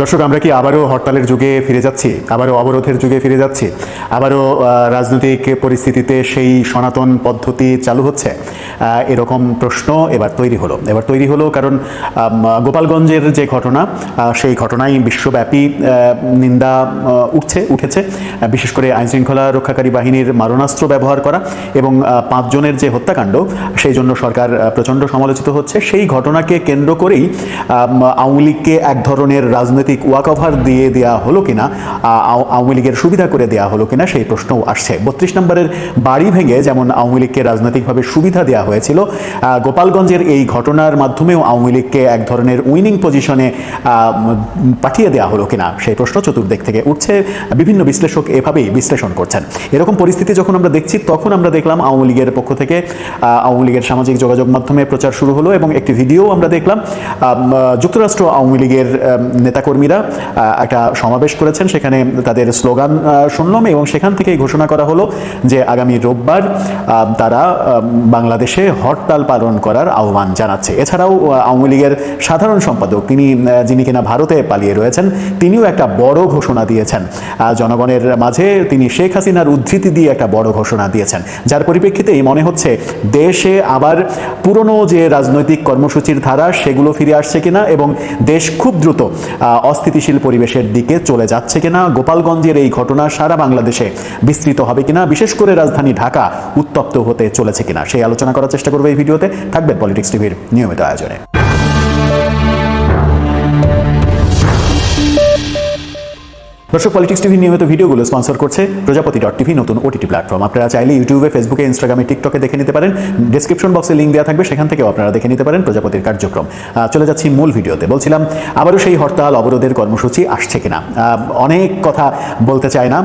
দর্শক, আমরা কি আবারও হরতালের যুগে ফিরে যাচ্ছি? আবারও অবরোধের যুগে ফিরে যাচ্ছি? আবারও রাজনৈতিক পরিস্থিতিতে সেই সনাতন পদ্ধতি চালু হচ্ছে? এরকম প্রশ্ন এবার তৈরি হলো। এবার তৈরি হলো কারণ গোপালগঞ্জের যে ঘটনা সেই ঘটনায় বিশ্বব্যাপী নিন্দা উঠছে, উঠেছে। বিশেষ করে আইনশৃঙ্খলা রক্ষাকারী বাহিনীর মারণাস্ত্র ব্যবহার করা এবং পাঁচজনের যে হত্যাকাণ্ড, সেই জন্য সরকার প্রচণ্ড সমালোচিত হচ্ছে। সেই ঘটনাকে কেন্দ্র করেই আওয়ামী লীগকে এক ধরনের রাজনৈতিক ওয়াকওভার দিয়ে দেওয়া হলো কিনা আওয়ামী লীগের সুবিধা করে দেওয়া হলো কিনা সেই প্রশ্নও আসছে। বত্রিশ নম্বরের বাড়ি ভেঙে যেমন আওয়ামী লীগকে রাজনৈতিকভাবে সুবিধা দেওয়া হয়েছিল গোপালগঞ্জের এই ঘটনার মাধ্যমেও আওয়ামী লীগকে এক ধরনের উইনিং পজিশনে পাঠিয়ে দেওয়া হলো কিনা সেই প্রশ্ন চতুর্দিক থেকে উঠছে। বিভিন্ন বিশ্লেষক এভাবেই বিশ্লেষণ করছেন। এরকম পরিস্থিতি যখন আমরা দেখছি তখন আমরা দেখলাম আওয়ামী লীগের পক্ষ থেকে আওয়ামী লীগের সামাজিক যোগাযোগ মাধ্যমে প্রচার শুরু হলো এবং একটি ভিডিও আমরা দেখলাম। যুক্তরাষ্ট্র আওয়ামী লীগের আম, নেতাকর্মীরা আহ, একটা সমাবেশ করেছেন। সেখানে তাদের স্লোগান শুনলাম এবং সেখান থেকেই ঘোষণা করা হলো যে আগামী রোববার তারা বাংলাদেশে হরতাল পালন করার আহ্বান জানাচ্ছে। এছাড়াও আওয়ামী লীগের সাধারণ সম্পাদক তিনি যিনি কিনা ভারতে পালিয়ে রয়েছেন তিনিও একটা বড় ঘোষণা দিয়েছেন। জনগণের মাঝে তিনি শেখ হাসিনার উদ্ধৃতি দিয়ে একটা বড় ঘোষণা দিয়েছেন। যার পরিপ্রেক্ষিতেই মনে হচ্ছে দেশে আবার পুরনো যে রাজনৈতিক কর্মসূচির ধারা সেগুলো ফিরে আসছে কিনা এবং দেশ খুব দ্রুত অস্থিতিশীল পরিবেশের দিকে চলে যাচ্ছে কিনা, গোপালগঞ্জের এই ঘটনা সারা বাংলাদেশে বিস্তৃত হবে কিনা, বিশেষ করে রাজধানী ঢাকা উত্তপ্ত হতে চলেছে কিনা, সেই আলোচনা করার চেষ্টা করব এই ভিডিওতে। থাকবে পলিটিক্স টিভির নিয়মিত আয়োজনে। দর্শক পলিটিক্স টিভি নিয়মিত ভিডিওগুলো স্পন্সর করছে প্রজাপতি ডট টিভি নতুন ওটিটি প্ল্যাটফর্ম আপনারা চাইলে ইউটিউবে ফেসবুকে ইনস্টাগ্রামে টিকটকে দেখে নিতে পারেন। ডিসক্রিপশন বক্সে লিঙ্ক দেওয়া থাকবে, সেখান থেকেও আপনারা দেখে নিতে পারেন প্রজাপতির কার্যক্রম। চলে যাচ্ছি মূল ভিডিওতে। বলছিলাম, আবারও সেই হরতাল, অবরোধের কর্মসূচি আসছে কিনা? অনেক কথা বলতে চায় না।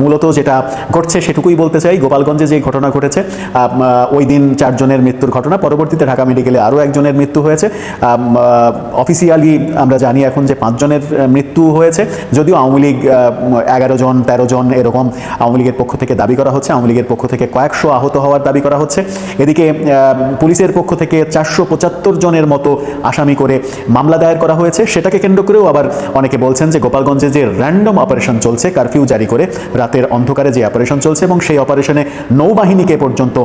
মূলত যেটা ঘটছে সেটুকুই বলতে চাই। গোপালগঞ্জে যে ঘটনা ঘটেছে ওই দিন চারজনের মৃত্যুর ঘটনা। পরবর্তীতে ঢাকা মেডিকেলে আরও একজনের মৃত্যু হয়েছে। অফিসিয়ালি আমরা জানি এখন যে পাঁচজনের মৃত্যু হয়েছে। যদিও আওয়ামী লীগ এগারো জন, তেরো জন এরকম আওয়ামী লীগের পক্ষ থেকে দাবি করা হচ্ছে। আওয়ামী লীগের পক্ষ থেকে কয়েকশো আহত হওয়ার দাবি করা হচ্ছে। এদিকে পুলিশের পক্ষ থেকে চারশো পঁচাত্তর জনের মতো আসামি করে মামলা দায়ের করা হয়েছে। সেটাকে কেন্দ্র করেও আবার অনেকে বলছেন যে গোপালগঞ্জে যে র্যান্ডম অপারেশন চলছে, কারফিউ জারি করে রাতের অন্ধকারে যে অপারেশন চলছে এবং সেই অপারেশনে নৌবাহিনীকে পর্যন্ত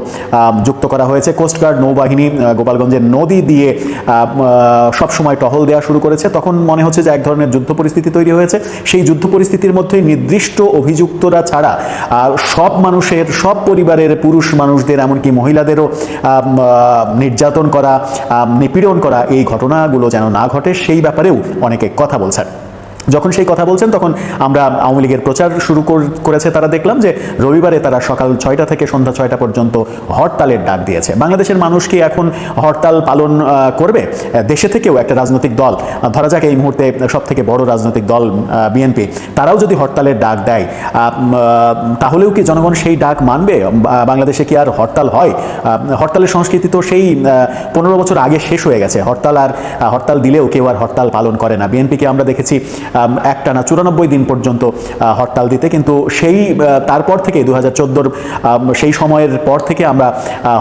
যুক্ত করা হয়েছে। কোস্টগার্ড নৌবাহিনী গোপালগঞ্জের নদী দিয়ে সব সময় টহল দেওয়া শুরু করেছে। তখন মনে হচ্ছে যে এক ধরনের যুদ্ধ পরিস্থিতি তৈরি হয়েছে। সেই যুদ্ধ পরিস্থিতির মধ্যে নির্দিষ্ট অভিযুক্তরা ছাড়া সব মানুষের, সব পরিবারের পুরুষ মানুষদের, এমনকি মহিলাদেরও নির্যাতন করা নিপীড়ন করা এই ঘটনাগুলো যেন না ঘটে, সেই ব্যাপারেও অনেকে কথা বলছেন। যখন সেই কথা বলছেন, তখন আমরা আওয়ামী লীগের প্রচার শুরু কর- করেছে, তারা দেখলাম যে রবিবারে তারা সকাল ছয়টা থেকে সন্ধ্যা ছয়টা পর্যন্ত হরতালের ডাক দিয়েছে। বাংলাদেশের মানুষ কি এখন হরতাল পালন করবে? দেশে থেকেও একটা রাজনৈতিক দল ধরা যাক এই মুহূর্তে সব থেকে বড় রাজনৈতিক দল বিএনপি, তারাও যদি হরতালের ডাক দেয় তাহলেও কি জনগণ সেই ডাক মানবে? বাংলাদেশে কি আর হরতাল হয়? হরতালের সংস্কৃতি তো সেই পনেরো বছর আগে শেষ হয়ে গেছে। হরতাল আর হরতাল দিলেও কেউ আর হরতাল পালন করে না। বিএনপিকে আমরা দেখেছি একটানা চুরানব্বই দিন পর্যন্ত হরতাল দিতে। কিন্তু সেই তারপর থেকে দু হাজার সেই সময়ের পর থেকে আমরা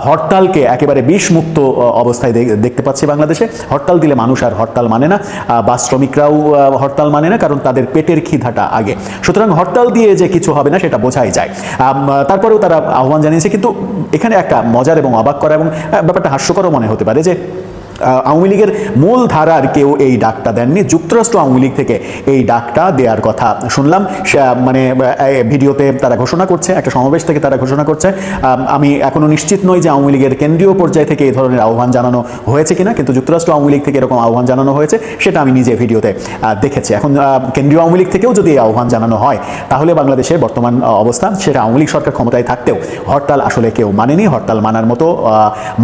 হরতালকে একেবারে বিষমুক্ত অবস্থায় দেখতে পাচ্ছি বাংলাদেশে। হরতাল দিলে মানুষ আর হরতাল মানে না বা শ্রমিকরাও হরতাল মানে না, কারণ তাদের পেটের খিদাটা আগে। সুতরাং হরতাল দিয়ে যে কিছু হবে না, সেটা বোঝাই যায়। তারপরেও তারা আহ্বান জানিয়েছে, কিন্তু এখানে একটা মজার এবং অবাক করা এবং ব্যাপারটা হাস্যকরও মনে হতে পারে যে আওয়ামী লীগের মূল ধারার কেউ এই ডাকটা দেননি। যুক্তরাষ্ট্র আওয়ামী লীগ থেকে এই ডাকটা দেওয়ার কথা শুনলাম। মানে ভিডিওতে তারা ঘোষণা করছে, একটা সমাবেশ থেকে তারা ঘোষণা করছে। আমি এখনও নিশ্চিত নই যে আওয়ামী লীগের কেন্দ্রীয় পর্যায় থেকে এই ধরনের আহ্বান জানানো হয়েছে কিনা, কিন্তু যুক্তরাষ্ট্র আওয়ামী লীগ থেকে এরকম আহ্বান জানানো হয়েছে, সেটা আমি নিজে ভিডিওতে দেখেছি। এখন কেন্দ্রীয় আওয়ামী লীগ থেকেও যদি এই আহ্বান জানানো হয়, তাহলে বাংলাদেশের বর্তমান অবস্থা, সেটা আওয়ামী লীগ সরকার ক্ষমতায় থাকতেও হরতাল আসলে কেউ মানেনি। হরতাল মানার মতো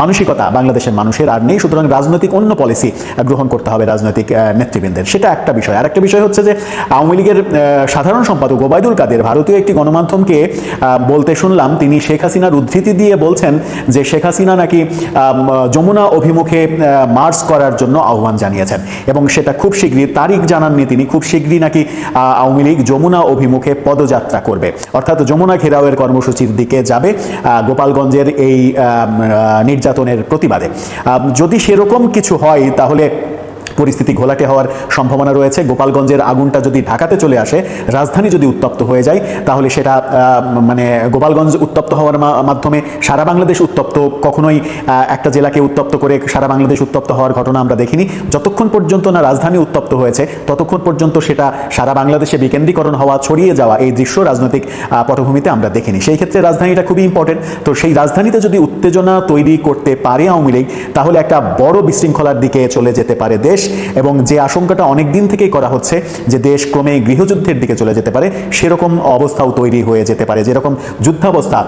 মানসিকতা বাংলাদেশের মানুষের আর নেই। সুতরাং রাজনৈতিক অন্য পলিসি গ্রহণ করতে হবে রাজনৈতিক নেতৃবৃন্দের। সেটা একটা বিষয়। আর একটা বিষয় হচ্ছে যে, আওয়ামী লীগের সাধারণ সম্পাদক ওবায়দুল কাদের ভারতীয় একটি গণমাধ্যমকে বলতে শুনলাম, তিনি শেখ হাসিনার উদ্ধৃতি দিয়ে বলছেন যে, শেখ হাসিনা নাকি যমুনা অভিমুখে মার্চ করার জন্য আহ্বান জানিয়েছেন। এবং সেটা খুব শীঘ্রই, তারিখ জানাননি তিনি, খুব শীঘ্রই নাকি আওয়ামী লীগ যমুনা অভিমুখে পদযাত্রা করবে। অর্থাৎ যমুনা ঘেরাওয়ের কর্মসূচির দিকে যাবে গোপালগঞ্জের এই নির্যাতনের প্রতিবাদে। যদি সেরকম কিছু হয় তাহলে পরিস্থিতি ঘোলাটে হওয়ার সম্ভাবনা রয়েছে। গোপালগঞ্জের আগুনটা যদি ঢাকাতে চলে আসে, রাজধানী যদি উত্তপ্ত হয়ে যায়, তাহলে সেটা মানে গোপালগঞ্জ উত্তপ্ত হওয়ার মাধ্যমে সারা বাংলাদেশ উত্তপ্ত। কখনোই একটা জেলাকে উত্তপ্ত করে সারা বাংলাদেশ উত্তপ্ত হওয়ার ঘটনা আমরা দেখিনি। যতক্ষণ পর্যন্ত না রাজধানী উত্তপ্ত হয়েছে, ততক্ষণ পর্যন্ত সেটা সারা বাংলাদেশে বিকেন্দ্রীকরণ হওয়া, ছড়িয়ে যাওয়া এই দৃশ্য রাজনৈতিক পটভূমিতে আমরা দেখিনি। সেই ক্ষেত্রে রাজধানীটা খুবই ইম্পর্টেন্ট তো সেই রাজধানীতে যদি উত্তেজনা তৈরি করতে পারে আওয়ামী লীগ, তাহলে একটা বড় বিশৃঙ্খলার দিকে চলে যেতে পারে দেশ। এবং যে আশঙ্কাটা অনেক দিন থেকেই করা হচ্ছে যে দেশ ক্রমে গৃহযুদ্ধের দিকে চলে যেতে পারে, সেরকম অবস্থাও তৈরি হয়ে যেতে পারে, যেরকম যুদ্ধাবস্থা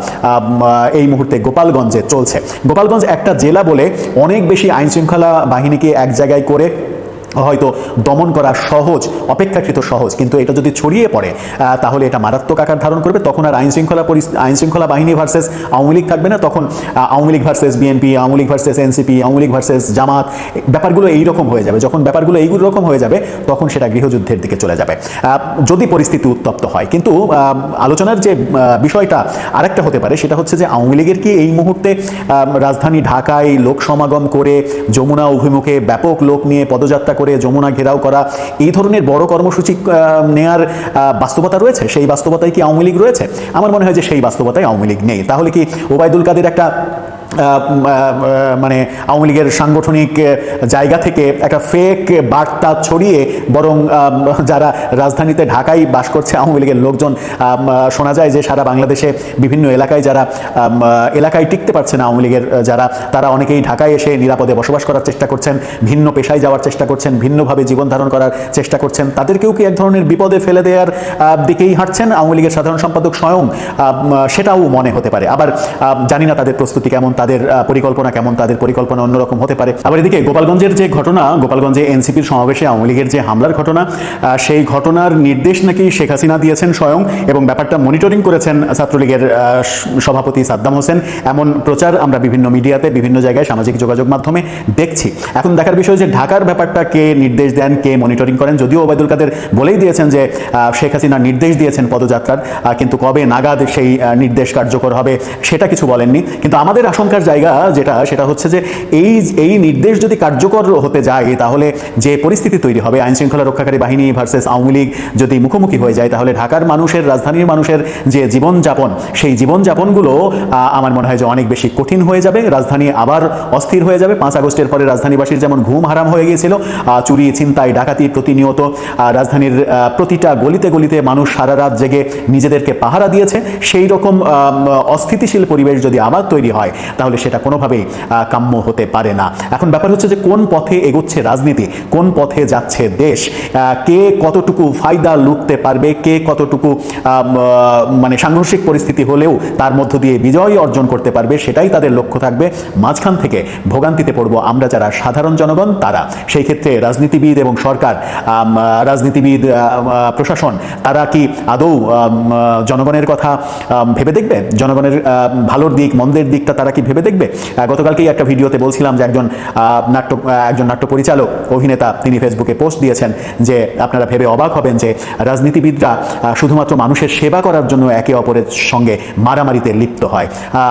এই মুহূর্তে গোপালগঞ্জে চলছে। গোপালগঞ্জ একটা জেলা বলে অনেক বেশি আইন শৃঙ্খলা বাহিনীকে এক জায়গায় করে হয়তো দমন করা সহজ, অপেক্ষাকৃত সহজ, কিন্তু এটা যদি ছড়িয়ে পড়ে তাহলে এটা মারাত্মক আকার ধারণ করবে। তখন আর আইন শৃঙ্খলা আইন শৃঙ্খলা বাহিনী ভার্সেস আওয়ামী লীগ থাকবে না। তখন Awami League versus BNP, Awami League versus NCP, Awami League versus Jamaat, ব্যাপারগুলো এইরকম হয়ে যাবে। যখন ব্যাপারগুলো এইগুলো রকম হয়ে যাবে, তখন সেটা গৃহযুদ্ধের দিকে চলে যাবে। যদি পরিস্থিতি উত্তপ্ত হয়, কিন্তু আলোচনার যে বিষয়টা আরেকটা হতে পারে, সেটা হচ্ছে যে আওয়ামী লীগের কি এই মুহূর্তে রাজধানী ঢাকায় লোক সমাগম করে, যমুনা অভিমুখে ব্যাপক লোক নিয়ে পদযাত্রা করে যমুনা ঘেরাও করা, এই ধরনের বড় কর্মসূচি নেয়ার বাস্তবতা রয়েছে? সেই বাস্তবতায় কি আওয়ামী লীগ রয়েছে? আমার মনে হয় যে সেই বাস্তবতায় আওয়ামী লীগ নেই। তাহলে কি ওবায়দুল কাদের একটা মানে আওয়ামী লীগের সাংগঠনিক জায়গা থেকে একটা ফেক বার্তা ছড়িয়ে বরং যারা রাজধানীতে ঢাকায় বাস করছে আওয়ামী লীগের লোকজন শোনা যায় যে সারা বাংলাদেশে বিভিন্ন এলাকায় যারা এলাকায় টিকতে পারছে না আওয়ামী লীগের যারা, তারা অনেকেই ঢাকায় এসে নিরাপদে বসবাস করার চেষ্টা করছেন, ভিন্ন পেশায় যাওয়ার চেষ্টা করছেন, ভিন্নভাবে জীবন ধারণ করার চেষ্টা করছেন, তাদেরকেও কি এক ধরনের বিপদে ফেলে দেওয়ার দিকেই হাঁটছেন আওয়ামী লীগের সাধারণ সম্পাদক স্বয়ং? সেটাও মনে হতে পারে। আবার জানি না তাদের প্রস্তুতি কেমন তাদের পরিকল্পনা কেমন, তাদের পরিকল্পনা অন্যরকম হতে পারে। আবার এদিকে গোপালগঞ্জের যে ঘটনা, গোপালগঞ্জে এনসিপির সমাবেশে আওয়ামী লীগের যে হামলার ঘটনা সেই ঘটনার নির্দেশ নাকি শেখ হাসিনা দিয়েছেন স্বয়ং, এবং ব্যাপারটা মনিটরিং করেছেন ছাত্রলীগের সভাপতি সাদ্দাম হোসেন। এমন প্রচার আমরা বিভিন্ন মিডিয়াতে, বিভিন্ন জায়গায় সামাজিক যোগাযোগ মাধ্যমে দেখছি। এখন দেখার বিষয় যে ঢাকার ব্যাপারটা কে নির্দেশ দেন, কে মনিটরিং করেন, যদিও ওবায়দুল কাদের বলেই দিয়েছেন যে শেখ হাসিনা নির্দেশ দিয়েছেন পদযাত্রার কিন্তু কবে নাগাদ সেই নির্দেশ কার্যকর হবে, সেটা কিছু বলেননি। কিন্তু আমাদের আশঙ্কার জায়গা যেটা, সেটা হচ্ছে যে এই এই নির্দেশ যদি কার্যকর হতে যায়, তাহলে যে পরিস্থিতি তৈরি হবে, আইন শৃঙ্খলা রক্ষাকারী বাহিনী ভার্সেস আওয়ামী লীগ যদি মুখোমুখি হয়ে যায়, তাহলে ঢাকার মানুষের, রাজধানীর মানুষের যে জীবনযাপন, সেই জীবনযাপনগুলো আমার মনে হয় যে অনেক বেশি কঠিন হয়ে যাবে। রাজধানী আবার অস্থির হয়ে যাবে। পাঁচ আগস্টের পরে রাজধানীবাসীর যেমন ঘুম হারাম হয়ে গিয়েছিল চুরি, ছিনতাই ডাকাতি প্রতিনিয়ত রাজধানীর প্রতিটা গলিতে গলিতে মানুষ সারা রাত জেগে নিজেদেরকে পাহারা দিয়েছে। সেই রকম অস্থিতিশীল পরিবেশ যদি আবার তৈরি হয় তাহলে সেটা কোনোভাবেই কাম্য হতে পারে না। এখন ব্যাপার হচ্ছে যে কোন পথে এগোচ্ছে রাজনীতি, কোন পথে যাচ্ছে দেশ কে কতটুকু ফায়দা লুটতে পারবে, কে কতটুকু মানে সাংঘর্ষিক পরিস্থিতি হলেও তার মধ্য দিয়ে বিজয় অর্জন করতে পারবে, সেটাই তাদের লক্ষ্য থাকবে। মাঝখান থেকে ভোগান্তিতে পড়ব আমরা যারা সাধারণ জনগণ, তারা। সেই ক্ষেত্রে রাজনীতিবিদ এবং সরকার রাজনীতিবিদ প্রশাসন, তারা কি আদৌ জনগণের কথা ভেবে দেখবে? জনগণের ভালোর দিক, মন্দের দিকটা তারা কি ভেবে দেখবে। গতকালকেই একটা ভিডিওতে বলছিলাম যে একজন নাট্য একজন নাট্য পরিচালক অভিনেতা, তিনি ফেসবুকে পোস্ট দিয়েছেন যে আপনারা ভেবে অবাক হবেন যে রাজনীতিবিদরা শুধুমাত্র মানুষের সেবা করার জন্য একে অপরের সঙ্গে মারামারিতে লিপ্ত হয়।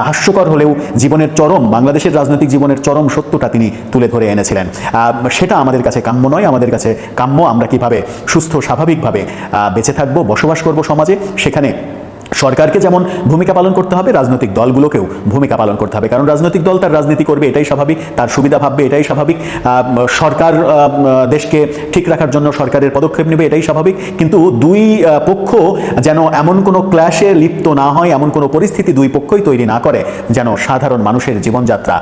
হাস্যকর হলেও জীবনের চরম, বাংলাদেশের রাজনৈতিক জীবনের চরম সত্যটা তিনি তুলে ধরে এনেছিলেন। সেটা আমাদের কাছে কাম্য নয়, আমাদের কাছে কাম্য। আমরা কীভাবে সুস্থ, স্বাভাবিকভাবে বেঁচে থাকব, বসবাস করব সমাজে, সেখানে সরকারকে যেমন ভূমিকা পালন করতে হবে, রাজনৈতিক দলগুলোকেও ভূমিকা পালন করতে হবে। কারণ রাজনৈতিক দল তার রাজনীতি করবে, এটাই স্বাভাবিক, তার সুবিধা ভাববে, এটাই স্বাভাবিক। সরকার দেশকে ঠিক রাখার জন্য সরকারের পদক্ষেপ নেবে, এটাই স্বাভাবিক। কিন্তু দুই পক্ষ যেন এমন কোনো ক্ল্যাশে লিপ্ত না হয়, এমন কোনো পরিস্থিতি দুই পক্ষই তৈরি না করে, যেন সাধারণ মানুষের জীবনযাত্রা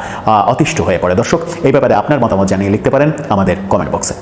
অতিষ্ঠ হয়ে পড়ে। দর্শক, এই ব্যাপারে আপনার মতামত জানিয়ে লিখতে পারেন আমাদের কমেন্ট বক্সে